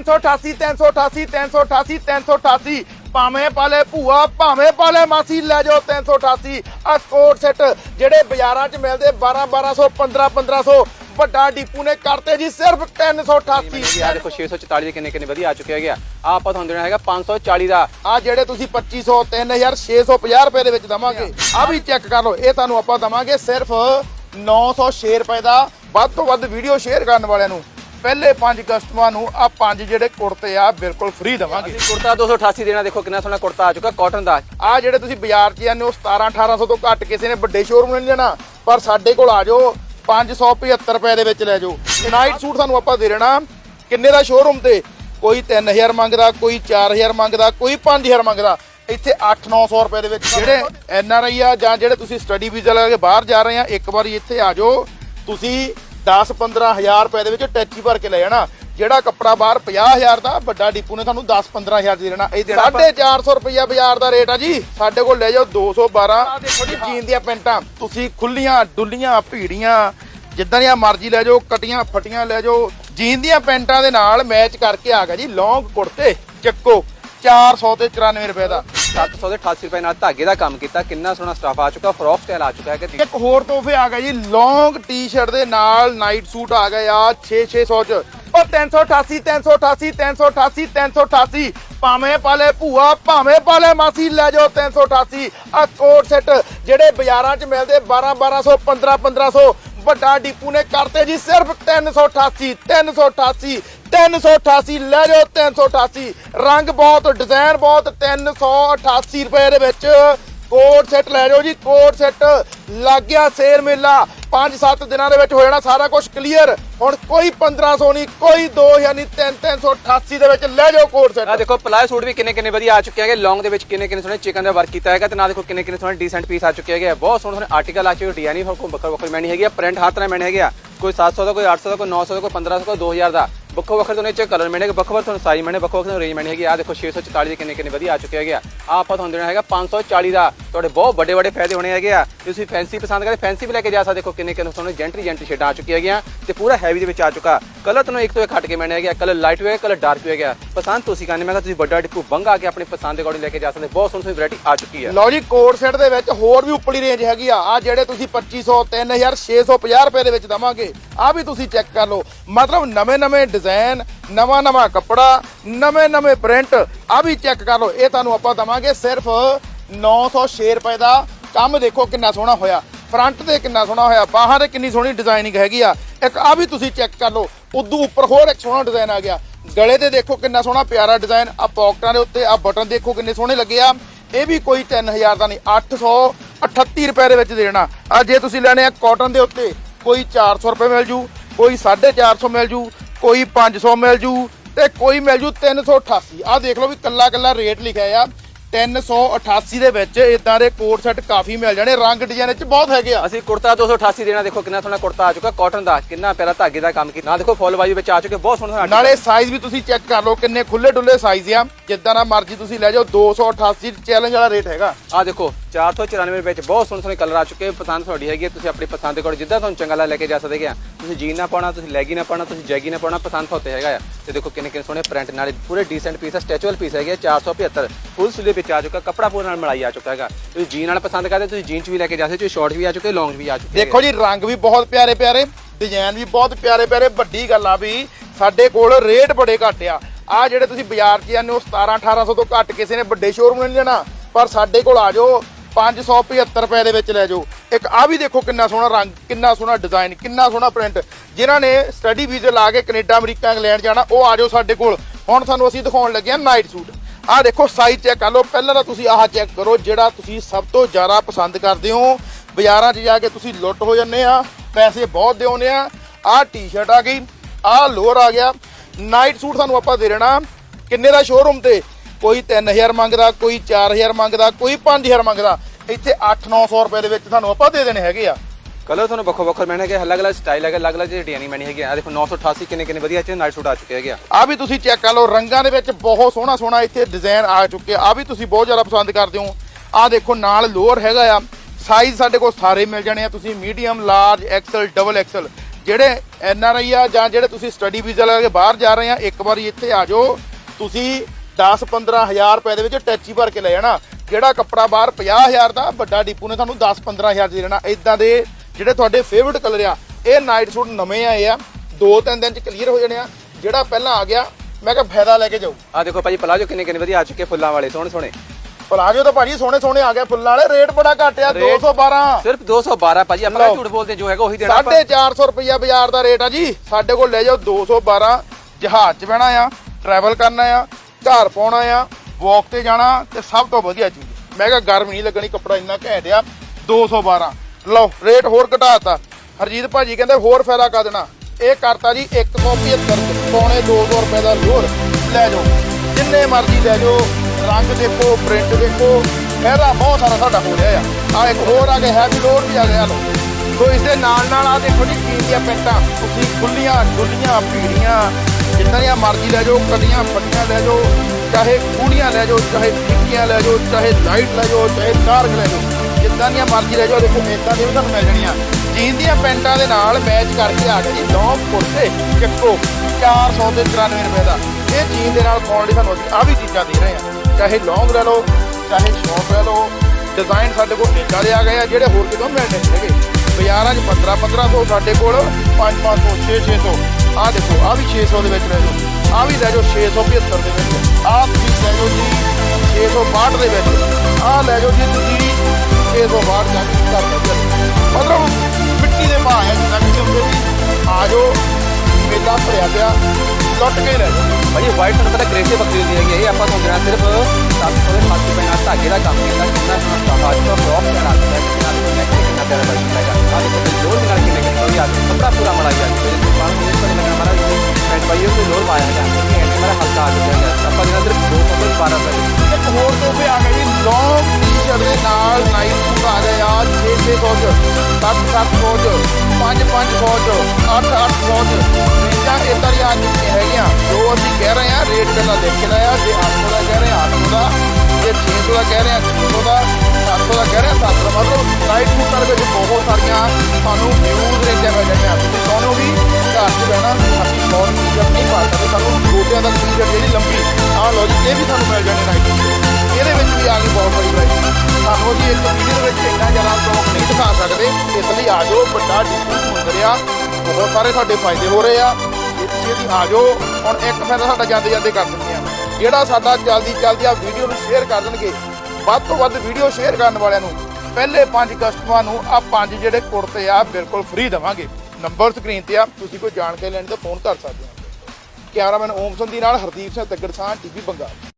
388 388 388 388 ਭਾਵੇਂ ਪਾਲੇ ਭੂਆ ਭਾਵੇਂ ਪਾਲੇ ਮਾਸੀ ਲੈ ਜਾਓ 388 ਆ ਕੋਟ ਸੈੱਟ ਜਿਹੜੇ ਬਾਜ਼ਾਰਾਂ 'ਚ ਮਿਲਦੇ 12 1200 15 1500 ਵੱਡਾ ਡੀਪੂ ਨੇ ਕਰਤੇ ਜੀ ਸਿਰਫ 388 ਆ ਦੇਖੋ 644 ਦੇ ਕਿੰਨੇ ਕਿੰਨੇ ਵਧੀਆ ਆ ਚੁੱਕੇ ਹੈਗੇ ਆ। ਆਪਾਂ ਤੁਹਾਨੂੰ ਦੇਣਾ ਹੈਗਾ 540 ਦਾ। ਆ ਜਿਹੜੇ ਤੁਸੀਂ 2500 3650 ਰੁਪਏ ਦੇ ਵਿੱਚ ਦਵਾਂਗੇ। ਆ ਵੀ ਚੈੱਕ ਕਰ ਲਓ ਇਹ ਤੁਹਾਨੂੰ ਆਪਾਂ ਦਵਾਂਗੇ ਸਿਰਫ 906 ਰੁਪਏ ਦਾ। ਵੱਧ ਤੋਂ ਵੱਧ ਵੀਡੀਓ ਸ਼ੇਅਰ ਕਰਨ ਵਾਲਿਆਂ ਨੂੰ। ਪਹਿਲੇ ਪੰਜ ਕਸਟਮਰਾਂ ਨੂੰ ਆ ਪੰਜ ਜਿਹੜੇ ਕੁੜਤੇ ਆ ਬਿਲਕੁਲ ਫ੍ਰੀ ਦਵਾਂਗੇ। ਅਸੀਂ ਕੁੜਤਾ 288 ਦੇਣਾ ਦੇਖੋ ਕਿੰਨਾ ਸੋਹਣਾ ਕੁੜਤਾ ਆ ਚੁੱਕਾ ਕਾਟਨ ਦਾ। ਆ ਜਿਹੜੇ ਤੁਸੀਂ ਬਾਜ਼ਾਰ 'ਚ ਜਾਂਦੇ ਹੋ 17 1800 ਤੋਂ ਘੱਟ ਕਿਸੇ ਨੇ ਵੱਡੇ ਸ਼ੋਰੂਮ ਨਹੀਂ ਲੈਣਾ ਪਰ ਸਾਡੇ ਕੋਲ ਆ ਜਾਓ 575 ਰੁਪਏ ਦੇ ਵਿੱਚ ਲੈ ਜਾਓ। ਨਾਈਟ ਸੂਟ ਤੁਹਾਨੂੰ ਆਪਾਂ ਦੇ ਦੇਣਾ ਕਿੰਨੇ ਦਾ ਸ਼ੋਰੂਮ ਤੇ? ਕੋਈ 3000 ਮੰਗਦਾ ਕੋਈ 4000 ਮੰਗਦਾ ਕੋਈ 5000 ਮੰਗਦਾ। ਇੱਥੇ 8-900 ਰੁਪਏ ਦੇ ਵਿੱਚ ਜਿਹੜੇ ਐਨ ਆਰ ਆਈ ਆ ਜਾਂ ਜਿਹੜੇ ਤੁਸੀਂ ਸਟੱਡੀ ਵੀਜ਼ਾ ਲੈ ਕੇ ਬਾਹਰ ਜਾ ਰਹੇ ਆ ਇੱਕ ਵਾਰੀ ਇੱਥੇ ਆ ਜਾਓ। ਤੁਸੀਂ 10-15000 ਰੁਪਏ ਦੇ ਵਿੱਚ ਟੈਚੀ ਭਰ ਕੇ ਲੈ ਜਾਣਾ। ਜਿਹੜਾ ਕੱਪੜਾ ਬਾਹਰ 50000 ਦਾ ਵੱਡਾ ਡੀਪੂ ਨੇ ਤੁਹਾਨੂੰ 10-15000 ਦੇ ਦੇਣਾ। ਇਹ ਦੇਣਾ ਆਪਾਂ- 450 ਰੁਪਇਆ ਬਾਜ਼ਾਰ ਦਾ ਰੇਟ ਆ ਜੀ। ਸਾਡੇ ਕੋਲ ਲੈ ਜਾਓ 212 ਦੇਖੋ ਜੀ ਜੀਨ ਦੀਆਂ ਪੈਂਟਾਂ। ਤੁਸੀਂ ਖੁੱਲੀਆਂ ਡੁੱਲੀਆਂ ਭੀੜੀਆਂ ਜਿੱਦਾਂ ਦੀਆਂ ਮਰਜ਼ੀ ਲੈ ਜਾਓ ਕਟੀਆਂ ਫਟੀਆਂ ਲੈ ਜਾਓ। ਜੀਨ ਦੀਆਂ ਪੈਂਟਾਂ ਦੇ ਨਾਲ ਮੈਚ ਕਰਕੇ ਆ ਗਿਆ ਜੀ ਲੌਂਗ ਕੁੜਤੇ ਚੱਕੋ 400 ਤੇ 94 ਰੁਪਏ ਦਾ। 700 ਦੇ 88 ਰੁਪਏ ਨਾਲ ਧਾਗੇ ਦਾ ਕੰਮ ਕੀਤਾ। ਕਿੰਨਾ ਸੋਹਣਾ ਸਟਾਫ ਆ ਚੁੱਕਾ ਫਰੋਕ ਸਟਾਈਲ ਆ ਚੁੱਕਾ ਹੈ ਕਿ ਇੱਕ ਹੋਰ ਤੋਹਫੇ ਆ ਗਏ ਜੀ ਲੌਂਗ ਟੀ-ਸ਼ਰਟ ਦੇ ਨਾਲ ਨਾਈਟ ਸੂਟ ਆ ਗਏ ਆ 6-600 ਚ। ਉਹ 388 388 388 388 ਭਾਵੇਂ ਪਾਲੇ ਭੂਆ, ਭਾਵੇਂ ਪਾਲੇ ਮਾਸੀ, ਲੈ ਜਾਓ 388 ਆ ਕੋਟ ਸੈੱਟ ਜਿਹੜੇ ਬਾਜ਼ਾਰਾਂ 'ਚ ਮਿਲਦੇ 12 1200 15 1500 ਵੱਡਾ ਡੀਪੂ ਨੇ ਕਰਤੇ ਜੀ ਸਿਰਫ 388 388 388 ਲੈ ਜਾਓ 388 ਰੰਗ ਬਹੁਤ, ਡਿਜ਼ਾਈਨ ਬਹੁਤ 388 ਰੁਪਏ ਦੇ ਵਿੱਚ। ਕੋਟ ਸੈੱਟ ਲੈ ਜਾਓ ਜੀ ਕੋਟ ਸੈੱਟ। ਲੱਗ ਗਿਆ ਸੇਰ ਮੇਲਾ। 5-7 ਦਿਨਾਂ ਦੇ ਵਿੱਚ ਹੋ ਜਾਣਾ ਸਾਰਾ ਕੁਝ ਕਲੀਅਰ ਹੁਣ ਕੋਈ 1500 ਨਹੀਂ, ਕੋਈ 2000 ਨਹੀਂ 3-388 ਦੇ ਵਿੱਚ ਲੈ ਜਾਓ ਕੋਟ ਆ ਦੇਖੋ, ਪਲਾਈ ਸੂਟ ਵੀ ਕਿੰਨੇ ਕਿੰਨੇ ਵਧੀਆ ਆ ਚੁੱਕੇ ਹੈਗੇ। ਲੌਂਗ ਦੇ ਵਿੱਚ ਕਿੰਨੇ ਕਿੰਨੇ ਸੋਹਣੇ ਚਿਕਨ ਦਾ ਵਰਕ ਕੀਤਾ ਹੈਗਾ ਤੇ ਨਾ ਦੇਖੋ ਕਿੰਨੇ ਕਿੰਨੇ ਸੋਹਣੇ ਡੀਸੈਂਟ ਪੀਸ ਆ ਚੁੱਕੇ ਹੈਗੇ ਬਹੁਤ ਸੋਹਣੇ ਸੋਹਣੇ ਆਰਟੀਕਲ ਆ ਚੁੱਕੇ ਡਿਜ਼ਾਈਨ ਵੀ ਕੋਈ ਬੱਕਰ ਬੱਕਰ ਮੈਣੀ ਹੈਗੀ ਆ। ਪ੍ਰਿੰਟ ਹੱਥ ਨਾਲ ਮੈਣੀ ਹੈਗੇ ਆ। ਕੋਈ 700 ਦਾ, ਕੋਈ 800 ਦਾ, ਕੋਈ 900 ਦਾ, ਕੋਈ 1500 ਕੋਈ 2000 ਦਾ। ਵੱਖੋ ਵੱਖਰੇ ਤੋਂ ਚ ਕਲਰ ਮੈਣੇ ਵੱਖੋ ਵੱਖਰੇ ਤੁਹਾਨੂੰ ਸਾਈਜ਼ ਮੈਣੇ ਵੱਖੋ ਵੱਖਰੇ ਰੇਂਜ ਮੈਣੀ ਹੈਗੀ ਆ। ਦੇਖੋ 644 ਦੇ ਕਿੰਨੇ ਕਿੰਨੇ ਵਧੀਆ ਆ ਚੁੱਕੇ ਹੈਗੇ ਆ। ਆਪਾਂ ਤੁਹਾਨੂੰ ਦੇਣਾ ਹੈਗਾ 540 ਦਾ। ਤੁਹਾਡੇ ਬਹੁਤ ਵੱਡੇ ਵੱਡੇ ਫਾਇਦੇ ਹੋਣੇ ਹੈਗੇ ਆ। ਤੁਸੀਂ ਫੈਂਸੀ ਪਸੰਦ ਕਰਦੇ ਫੈਂਸੀ ਵੀ ਲੈ ਕੇ ਜਾ ਸਕਦੇ ਦੇਖੋ ਕਿੰਨੇ ਕਿੰਨੇ ਸੋਹਣੇ ਜੈਂਟਰੀ ਜੈਂਟਰੀ ਸ਼ੇਡਾਂ ਆ ਚੁੱਕੀਆਂ ਹੈਗੀਆਂ ਤੇ ਪੂਰਾ ਹੈਵੀ ਦੇ ਵਿੱਚ ਆ ਚੁੱਕਾ। ਕਲਰ ਤੁਹਾਨੂੰ ਇੱਕ ਤੋਂ ਇੱਕ ਹਟ ਕੇ ਮੈਣੇ ਹੈਗਾ ਕਲਰ ਲਾਈਟ ਵੇ ਕਲਰ ਡਾਰਕ ਵੇ ਗਿਆ ਪਸੰਦ ਤੁਸੀਂ ਕਰਨੀ, ਮੈਂ ਕਿਹਾ ਤੁਸੀਂ ਵੱਡਾ ਡਿਪੂ ਆ ਕੇ ਆਪਣੀ ਪਸੰਦ ਦੇ ਅਕੋਰਡਿੰਗ ਲੈ ਕੇ ਜਾ ਸਕਦੇ ਬਹੁਤ ਸੋਹਣੀ ਸੋਹਣੀ ਵੈਰਾਈਟੀ ਆ ਚੁੱਕੀ ਹੈ। ਲਓ ਜੀ ਕੋਟ ਸੈੱਟ ਦੇ ਵਿੱਚ ਹੋਰ ਵੀ ਉੱਪਰਲੀ ਰੇਂਜ ਹੈਗੀ ਆ। ਆ ਜਿਹੜੇ ਤੁਸੀਂ 2500 3650 ਰੁਪਏ ਦੇ ਵਿੱਚ ਦਵਾਂਗੇ ਆ ਵੀ ਤੁਸੀਂ ਚੈੱਕ ਕਰ ਲਓ। ਮਤਲਬ ਨਵੇਂ ਨਵੇਂ ਡਿਜ਼ਾਈਨ ਨਵਾਂ ਨਵਾਂ ਕੱਪੜਾ, ਨਵੇਂ ਨਵੇਂ ਪ੍ਰਿੰਟ ਆ ਵੀ ਚੈੱਕ ਕਰ ਲਓ। ਇਹ ਤੁਹਾਨੂੰ ਆਪਾਂ ਦਵਾਂਗੇ ਸਿਰਫ 906 ਰੁਪਏ ਦਾ। ਕੰਮ ਦੇਖੋ ਕਿੰਨਾ ਸੋਹਣਾ ਹੋਇਆ। ਫਰੰਟ ਤੇ ਕਿੰਨਾ ਸੋਹਣਾ ਹੋਇਆ ਬਾਹਰ ਤੇ ਕਿੰਨੀ ਸੋਹਣੀ ਡਿਜ਼ਾਈਨਿੰਗ ਹੈਗੀ ਆ। ਇੱਕ ਆ ਵੀ ਤੁਸੀਂ ਚੈੱਕ ਕਰ ਲਓ, ਉਦੋਂ ਉੱਪਰ ਹੋਰ ਇੱਕ ਸੋਹਣਾ ਡਿਜ਼ਾਈਨ ਆ ਗਿਆ। ਗਲੇ ਤੇ ਦੇਖੋ ਕਿੰਨਾ ਸੋਹਣਾ ਪਿਆਰਾ ਡਿਜ਼ਾਈਨ ਆ ਪਾਕਟਾਂ ਦੇ ਉੱਤੇ ਆ ਬਟਨ ਦੇਖੋ ਕਿੰਨੇ ਸੋਹਣੇ ਲੱਗੇ ਆ। ਇਹ ਵੀ ਕੋਈ 3000 ਦਾ ਨਹੀਂ 838 ਰੁਪਏ ਦੇ ਵਿੱਚ ਦੇਣਾ। ਆ ਜੇ ਤੁਸੀਂ ਲੈਣੇ ਆ ਕਾਟਨ ਦੇ ਉੱਤੇ, ਕੋਈ 400 ਰੁਪਏ ਮਿਲ ਜੂ, ਕੋਈ 450 ਮਿਲ ਜੂ, ਕੋਈ 500 ਮਿਲ ਜੂ ਤੇ ਕੋਈ ਮਿਲ ਜੂ 388 ਆ ਦੇਖ ਲਓ ਵੀ ਕੱਲਾ ਕੱਲਾ ਰੇਟ ਲਿਖਿਆ ਆ। 388 ਦੇ ਵਿੱਚ ਇਦਾਂ ਦੇ ਕੋਟ ਸੈੱਟ ਕਾਫੀ ਮਿਲ ਜਾਣੇ ਰੰਗ ਡਿਜ਼ਾਈਨ ਚ ਬਹੁਤ ਹੈਗੇ ਆ। ਅਸੀਂ ਕੁੜਤਾ 288 ਦੇਣਾ ਦੇਖੋ ਕਿੰਨਾ ਸੋਹਣਾ ਕੁੜਤਾ ਆ ਚੁੱਕਾ ਕਾਟਨ ਦਾ ਕਿੰਨਾ ਪਿਆਰਾ ਧਾਗੇ ਦਾ ਕੰਮ ਕੀਤਾ। ਨਾ ਦੇਖੋ ਫੁੱਲ ਵਾਈ ਵਿੱਚ ਆ ਚੁੱਕੇ ਬਹੁਤ ਸੋਹਣੇ ਨਾਲੇ ਸਾਈਜ਼ ਵੀ ਤੁਸੀਂ ਚੈੱਕ ਕਰ ਲਓ ਕਿੰਨੇ ਖੁੱਲੇ ਡੁੱਲੇ ਸਾਈਜ਼ ਆ। ਜਿੱਦਾਂ ਦਾ ਮਰਜ਼ੀ ਤੁਸੀਂ ਲੈ ਜਾਓ 288 ਚੈਲੰਜ ਵਾਲਾ ਰੇਟ ਹੈਗਾ। ਆ ਦੇਖੋ 494 ਵਿੱਚ ਬਹੁਤ ਸੋਹਣੇ ਸੋਹਣੇ ਕਲਰ ਆ ਚੁੱਕੇ ਪਸੰਦ ਤੁਹਾਡੀ ਹੈਗੀ ਤੁਸੀਂ ਆਪਣੀ ਪਸੰਦ ਦੇ ਕੋਲ ਜਿੱਦਾਂ ਤੁਹਾਨੂੰ ਚੰਗਾ ਲੱਗ ਲੈ ਕੇ ਜਾ ਸਕਦੇ ਆ। ਤੁਸੀਂ ਜੀਨ ਨਾ ਪਾਉਣਾ ਤੁਸੀਂ ਲੈਗੀ ਨਾ ਪਾਉਣਾ ਤੁਸੀਂ ਜੈਗੀ ਨਾ ਪਾਉਣਾ ਪਸੰਦ ਤੁਹਾਤੇ ਹੈਗਾ ਆ। ਤੇ ਦੇਖੋ ਕਿੰਨੇ ਕਿੰਨੇ ਸੋਹਣੇ ਪ੍ਰਿੰਟ ਨਾਲੇ ਪੂਰੇ ਡੀਸੈਂਟ ਪੀਸ ਆ ਸਟੈਚੂਅਲ ਪੀਸ ਹੈਗੇ ਆ, 475 ਫੁੱਲ ਸੁਲੇ ਵਿੱਚ ਆ ਚੁੱਕਾ ਕੱਪੜਾ ਪੂਰਾ ਨਾਲ ਮਲਾਈ ਆ ਚੁੱਕਾ ਹੈਗਾ। ਤੁਸੀਂ ਜੀਨ ਨਾਲ ਪਸੰਦ ਕਰਦੇ ਤੁਸੀਂ ਜੀਨ ਚ ਵੀ ਲੈ ਕੇ ਜਾ ਸਕਦੇ ਤੁਸੀਂ ਸ਼ਾਰਟ ਵੀ ਆ ਚੁੱਕੇ ਲੌਂਗ ਵੀ ਆ ਚੁੱਕੇ ਦੇਖੋ ਜੀ ਰੰਗ ਵੀ ਬਹੁਤ ਪਿਆਰੇ ਪਿਆਰੇ ਡਿਜ਼ਾਈਨ ਵੀ ਬਹੁਤ ਪਿਆਰੇ ਪਿਆਰੇ ਵੱਡੀ ਗੱਲ ਆ ਵੀ ਸਾਡੇ ਕੋਲ ਰੇਟ ਬੜੇ ਘੱਟ ਆ। ਆ ਜਿਹੜੇ ਤੁਸੀਂ ਬਾਜ਼ਾਰ 'ਚ ਜਾਂਦੇ ਹੋ 17 1800 ਤੋਂ ਘੱਟ ਕਿਸੇ ਨੇ ਵੱਡੇ ਸ਼ੋਰੂਮ ਨਹੀਂ ਲੈਣਾ। ਪਰ ਸਾਡੇ ਕੋਲ ਆ ਜਾਓ 575 ਰੁਪਏ ਦੇ ਵਿੱਚ ਲੈ ਜਾਓ। ਇੱਕ ਆ ਵੀ ਦੇਖੋ ਕਿੰਨਾ ਸੋਹਣਾ ਰੰਗ, ਕਿੰਨਾ ਸੋਹਣਾ ਡਿਜ਼ਾਈਨ ਕਿੰਨਾ ਸੋਹਣਾ ਪ੍ਰਿੰਟ ਜਿਨ੍ਹਾਂ ਨੇ ਸਟੱਡੀ ਵੀਜ਼ਾ ਲਾ ਕੇ ਕੈਨੇਡਾ, ਅਮਰੀਕਾ, ਇੰਗਲੈਂਡ ਜਾਣਾ, ਉਹ ਆ ਜਾਓ ਸਾਡੇ ਕੋਲ। ਹੁਣ ਤੁਹਾਨੂੰ ਅਸੀਂ ਦਿਖਾਉਣ ਲੱਗੇ ਆ ਨਾਈਟ ਸੂਟ ਆਹ ਦੇਖੋ ਸਾਈਜ਼ ਚੈੱਕ ਕਰ ਲਓ। ਪਹਿਲਾਂ ਤਾਂ ਤੁਸੀਂ ਆਹ ਚੈੱਕ ਕਰੋ, ਜਿਹੜਾ ਤੁਸੀਂ ਸਭ ਤੋਂ ਜ਼ਿਆਦਾ ਪਸੰਦ ਕਰਦੇ ਹੋ। ਬਾਜ਼ਾਰਾਂ 'ਚ ਜਾ ਕੇ ਤੁਸੀਂ ਲੁੱਟ ਹੋ ਜਾਂਦੇ ਆ, ਪੈਸੇ ਬਹੁਤ ਦਿਉਂਦੇ ਆ। ਆਹ ਟੀ-ਸ਼ਰਟ ਆ ਗਈ, ਆਹ ਲੋਅਰ ਆ ਗਿਆ ਨਾਈਟ ਸੂਟ ਤੁਹਾਨੂੰ ਆਪਾਂ ਦੇ ਦੇਣਾ ਕਿੰਨੇ ਦਾ ਸ਼ੋਰੂਮ ਤੇ? ਕੋਈ 3000 ਮੰਗਦਾ ਕੋਈ 4000 ਮੰਗਦਾ ਕੋਈ 5000 ਮੰਗਦਾ। ਇੱਥੇ 8-900 ਰੁਪਏ ਦੇ ਵਿੱਚ ਤੁਹਾਨੂੰ ਆਪਾਂ ਦੇ ਦੇਣੇ ਹੈਗੇ ਆ। ਕਲਰ ਤੁਹਾਨੂੰ ਵੱਖੋ ਵੱਖਰੇ ਮੈਨੇ ਕਿ ਅਲੱਗ ਅਲੱਗ ਸਟਾਈਲ ਹੈਗੇ ਅਲੱਗ ਅਲੱਗ ਡਿਜ਼ਾਈਨ ਮੈਨੀ ਹੈਗੇ ਆ ਦੇਖੋ 988 ਕਿੰਨੇ ਕਿੰਨੇ ਵਧੀਆ ਚ ਨਾਈਟ ਸੂਟ ਆ ਚੁੱਕੇ ਹੈਗੇ ਆ। ਆ ਵੀ ਤੁਸੀਂ ਚੈੱਕ ਕਰ ਲਓ ਰੰਗਾਂ ਦੇ ਵਿੱਚ ਬਹੁਤ ਸੋਹਣਾ ਸੋਹਣਾ ਇੱਥੇ ਡਿਜ਼ਾਈਨ ਆ ਚੁੱਕੇ ਆ। ਵੀ ਤੁਸੀਂ ਬਹੁਤ ਜ਼ਿਆਦਾ ਪਸੰਦ ਕਰਦੇ ਹੋ। ਆ ਦੇਖੋ ਨਾਲ ਲੋਅਰ ਹੈਗਾ ਆ। ਸਾਈਜ਼ ਸਾਡੇ ਕੋਲ ਸਾਰੇ ਮਿਲ ਜਾਣੇ ਆ। ਤੁਸੀਂ medium large XL double XL ਜਿਹੜੇ ਐਨ ਆਰ ਆਈ ਆ ਜਾਂ ਜਿਹੜੇ ਤੁਸੀਂ ਸਟੱਡੀ ਵੀਜ਼ਾ ਲੈ ਕੇ ਬਾਹਰ ਜਾ ਰਹੇ ਆ, ਇੱਕ ਵਾਰੀ ਇੱਥੇ ਆ ਜਾਓ। ਤੁਸੀਂ 10 15000 ਰੁਪਏ ਦੇ ਵਿੱਚ ਟੈਚੀ ਭਰ ਕੇ ਲੈ ਜਾਣਾ। ਜਿਹੜਾ ਕੱਪੜਾ ਬਾਹਰ 50000 ਦਾ, ਵੱਡਾ ਡੀਪੂ ਨੇ ਤੁਹਾਨੂੰ 10 15000 ਦੇ ਦੇਣਾ। ਇਦਾਂ ਦੇ ਜਿਹੜੇ ਤੁਹਾਡੇ ਫੇਵਰਿਟ ਕਲਰ ਆ, ਇਹ ਨਾਈਟ ਸੂਟ ਨਵੇਂ ਆਏ ਆ। ਦੋ ਤਿੰਨ ਦਿਨ ਚ ਕਲੀਅਰ ਹੋ ਜਾਣੇ ਆ। ਜਿਹੜਾ ਪਹਿਲਾਂ ਆ ਗਿਆ, ਮੈਂ ਕਿਹਾ ਫਾਇਦਾ ਲੈ ਕੇ ਜਾਓ ਆ ਦੇਖੋ ਭਾਜੀ, ਪਲਾਜੋ ਕਿੰਨੇ ਕਿੰਨੇ ਵਧੀਆ ਆ ਚੁੱਕੇ ਫੁੱਲਾਂ ਵਾਲੇ ਸੋਹਣੇ ਸੋਹਣੇ ਪਲਾਜੋ ਤਾਂ ਭਾਜੀ ਸੋਹਣੇ ਸੋਹਣੇ ਆ ਗਏ ਫੁੱਲਾਂ ਵਾਲੇ ਰੇਟ ਬੜਾ ਘੱਟ ਆ ਰੇਟ 212 ਸਿਰਫ 212 ਭਾਜੀ ਆਪਾਂ। ਝੂਠ ਬੋਲਦੇ ਜੋ ਹੈਗਾ ਉਹੀ ਦੇਣਾ ਆਪਾਂ। 450 ਰੁਪਇਆ ਬਾਜ਼ਾਰ ਦਾ ਰੇਟ ਆ ਜੀ। ਸਾਡੇ ਕੋਲ ਲੈ ਜਾਓ 212 ਜਹਾਜ਼ 'ਚ ਬਹਿਣਾ ਆ ਟਰੈਵਲ ਕਰਨਾ ਆ ਘਰ ਪਾਉਣਾ ਆ ਵਾਕ ਤੇ ਜਾਣਾ ਤੇ ਸਭ ਤੋਂ ਵਧੀਆ ਚੀਜ਼। ਮੈਂ ਕਿਹਾ ਗਰਮ ਨਹੀਂ ਲੱਗਣੀ ਕੱਪੜਾ ਇੰਨਾ ਘੈਂਟ ਆ 212 ਲਓ ਰੇਟ ਹੋਰ ਘਟਾਤਾ ਹਰਜੀਤ ਭਾਜੀ ਕਹਿੰਦੇ ਹੋਰ ਫਾਇਦਾ ਕਰ ਦੇਣਾ। ਇਹ ਕਰਤਾ ਜੀ 175 ਪੌਣੇ 200 ਰੁਪਏ ਦਾ ਲੋਰ। ਲੈ ਜਾਓ ਜਿੰਨੇ ਮਰਜ਼ੀ ਲੈ ਜਾਓ। ਰੰਗ ਦੇਖੋ ਪ੍ਰਿੰਟ ਦੇਖੋ। ਇਹਦਾ ਬਹੁਤ ਸਾਰਾ ਸਾਡਾ ਹੋ ਰਿਹਾ ਆ। ਆ ਇੱਕ ਹੋਰ ਆ ਗਿਆ ਹੈਵੀ ਲੋਰ ਵੀ ਆ ਗਿਆ ਲਓ ਸੋ ਇਸ ਦੇ ਨਾਲ ਨਾਲ ਆ ਦੇਖੋ ਜੀ ਕੀਨ ਦੀਆਂ ਪੈਂਟਾਂ। ਤੁਸੀਂ ਖੁੱਲੀਆਂ, ਡੁੱਲੀਆਂ, ਪੀੜੀਆਂ ਜਿੱਦਾਂ ਦੀਆਂ ਮਰਜ਼ੀ ਲੈ ਜਾਓ ਕਦੀਆਂ ਫੱਟੀਆਂ ਲੈ ਜਾਓ, ਚਾਹੇ ਕੂੜੀਆਂ ਲੈ ਜਾਓ, ਚਾਹੇ ਟਿੱਕੀਆਂ ਲੈ ਜਾਓ, ਚਾਹੇ ਲਾਈਟ ਲੈ ਜਾਓ, ਚਾਹੇ ਕਾਰਗ ਲੈ ਜਾਓ ਜਿੱਦਾਂ ਦੀਆਂ ਮਰਜ਼ੀ ਲੈ ਜਾਓ, ਦੇਖੋ ਇਦਾਂ ਦੇ ਵੀ ਤੁਹਾਨੂੰ ਮਿਲ ਜਾਣੀਆਂ। ਜੀਨ ਦੀਆਂ ਪੈਂਟਾਂ ਦੇ ਨਾਲ ਮੈਚ ਕਰਕੇ ਆ ਗਿਆ ਜੀ, ਲੌਂਗ ਕੁਰਤੇ ਚੱਕੋ 400 ਤੇ 93 ਰੁਪਏ ਦਾ। ਇਹ ਜੀਨ ਦੇ ਨਾਲ ਪਾਉਣ ਲਈ ਤੁਹਾਨੂੰ ਅਸੀਂ ਆ ਵੀ ਚੀਜ਼ਾਂ ਦੇ ਰਹੇ ਹਾਂ ਚਾਹੇ ਲੌਂਗ ਲੈ ਲਓ, ਚਾਹੇ ਸ਼ਾਰਟ ਲੈ ਲਓ ਡਿਜ਼ਾਈਨ ਸਾਡੇ ਕੋਲ ਇੱਦਾਂ ਦੇ ਆ ਗਏ ਆ ਜਿਹੜੇ ਹੋਰ ਕਿਤੋਂ ਮਿਲਦੇ ਨਹੀਂ ਹੈਗੇ। ਬਾਜ਼ਾਰਾਂ 'ਚ 15 1500 ਸਾਡੇ ਕੋਲ 5 500 6 600 ਆਹ ਦੇਖੋ, ਆਹ ਵੀ 600 ਦੇ ਵਿੱਚ ਲੈ ਜਾਓ ਆਹ ਵੀ ਲੈ ਜਾਓ 675 ਦੇ ਵਿੱਚ। ਆਹ ਤੁਸੀਂ ਲੈ ਜਾਓ ਜੀ 662 ਦੇ ਵਿੱਚ। ਆਹ ਲੈ ਜਾਓ ਜੀ ਤੁਸੀਂ 662 ਜਾ ਕੇ ਘਰ ਦਾ ਮਤਲਬ ਮਿੱਟੀ ਦੇ ਭਾਅ ਹੈ ਜਿੱਦਾਂ ਕਿ ਹੁੰਦੇ ਵੀ ਆ ਜਾਓ, ਮੇਲਾ ਭਰਿਆ ਪਿਆ। ਲੁੱਟ ਕੇ ਲੈ ਜਾਓ। ਭਾਜੀ ਵਾਈਟ ਤੁਹਾਨੂੰ ਪਤਾ ਗ੍ਰੇਸੇ ਬੱਕਰੀ ਹੁੰਦੀ ਹੈਗੀ ਇਹ ਆਪਾਂ ਤੁਹਾਨੂੰ ਦੇਣਾ ਸਿਰਫ 700 ਦੇ ਹੱਥ ਪੈਣਾ ਧਾਗੇ ਦਾ ਕੰਮ ਕੀਤਾ ਕਿੰਨਾ ਸੋਹਣਾ ਬਾਜ ਦਾ ਫਰੋਕ ਤੇ ਰੱਖ ਦਿੱਤਾ ਕਿੰਨਾ ਸੋਹਣਾ neck ਤੇ ਕਿੰਨਾ ਪਿਆਰਾ ਬਣ ਜਾਏਗਾ ਆ ਦੇਖੋ ਤੇ ਲੋਰ ਦੇ ਨਾਲ ਕਿੰਨੇ ਕਿੰਨੇ ਵਧੀਆ ਆ ਕੱਪੜਾ ਪੂਰਾ ਮਲਾਈ ਆ ਤੇ ਜੇ ਪਾਣ ਨੂੰ ਇਸ ਤਰ੍ਹਾਂ ਲੱਗਣਾ ਮਾਰਾ ਪੈਂਟ ਪਾਈਏ ਤੇ ਲੋਰ ਪਾਇਆ ਗਿਆ ਇਹ ਐਂਡ ਮੇਰਾ ਹਲਕਾ ਆ ਗਿਆ ਆਪਾਂ ਜਿਹੜਾ ਸਿਰਫ 212 ਰੁਪਏ ਇੱਕ ਹੋਰ ਤੋਹਫੇ ਆ ਗਏ ਜੀ ਲੌਂਗ ਟੀ-ਸ਼ਰਟ ਦੇ ਨਾਲ ਨਾਈਟ ਸੂਟ ਆ ਗਏ ਆ 6-6 ਸੌ ਚ 7-7 ਸੌ ਦਾ ਕਹਿ ਰਹੇ ਆ 600 ਦਾ 700 ਦਾ ਕਹਿ ਰਹੇ ਆ 700 ਦਾ ਮਤਲਬ ਨਾਈਟ ਸੂਟਾਂ ਵਿੱਚ ਬਹੁਤ ਸਾਰੀਆਂ ਤੁਹਾਨੂੰ ਨਿਊਜ਼ ਰੇਂਜਾਂ ਮਿਲ ਜਾਣੀਆਂ ਤੁਸੀਂ ਚਾਹੁੰਦੇ ਵੀ ਘਰ 'ਚ ਬਹਿਣਾ ਅਸੀਂ ਸ਼ਾਰਟ ਟੀ-ਸ਼ਰਟ ਨਹੀਂ ਪਾ ਸਕਦੇ ਸਾਨੂੰ ਗੋਡਿਆਂ ਦਾ ਟੀ-ਸ਼ਰਟ ਜਿਹੜੀ ਲੰਬੀ, ਆਹ ਲਓ ਜੀ, ਇਹ ਵੀ ਤੁਹਾਨੂੰ ਮਿਲ ਜਾਣੇ ਨਾਈਟ ਇਹਦੇ ਵਿੱਚ ਵੀ ਆ ਗਈ ਬਹੁਤ ਬੜੀ ਵੈਰਾਈਟੀ ਸਾਨੂੰ ਜੀ ਇੱਕ ਵੀਡੀਓ ਵਿੱਚ ਇੰਨਾ ਜ਼ਿਆਦਾ ਸਟਾਕ ਨਹੀਂ ਦਿਖਾ ਸਕਦੇ, ਇਸ ਲਈ ਆ ਜਾਓ, ਵੱਡਾ ਡਿਸਕੂ ਸਮੁੰਦਰ ਆ ਬਹੁਤ ਸਾਰੇ ਸਾਡੇ ਫਾਇਦੇ ਹੋ ਰਹੇ ਆ। ਇਸ ਚੀਜ਼ ਦੀ ਆ ਜਾਓ। ਹੁਣ ਇੱਕ ਫਾਇਦਾ ਸਾਡਾ ਜਾਂਦੇ ਜਾਂਦੇ ਕਰ ਦਿੰਦੇ ਆ। ਜਿਹੜਾ ਸਾਡਾ ਜਲਦੀ ਜਲਦੀ ਆ ਵੀਡੀਓ ਨੂੰ ਸ਼ੇਅਰ ਕਰ ਦੇਣਗੇ। ਵੱਧ ਤੋਂ ਵੱਧ ਵੀਡੀਓ ਸ਼ੇਅਰ ਕਰਨ ਵਾਲਿਆਂ ਨੂੰ ਪਹਿਲੇ ਪੰਜ ਕਸਟਮਰਾਂ ਨੂੰ ਆ ਪੰਜ ਜਿਹੜੇ ਕੁੜਤੇ ਆ, ਬਿਲਕੁਲ ਫ੍ਰੀ ਦੇਵਾਂਗੇ। ਨੰਬਰ ਸਕਰੀਨ ਤੇ ਆ, ਤੁਸੀਂ ਕੋਈ ਜਾਣਕਾਰੀ ਲੈਣੀ ਤਾਂ ਫੋਨ ਕਰ ਸਕਦੇ ਹੋ। ਕੈਮਰਾਮੈਨ ਓਮ ਸੰਧੀ ਨਾਲ ਹਰਦੀਪ ਸਿੰਘ ਤੱਗੜਸਾਂ ਟੀਵੀ ਬੰਗਾਲ।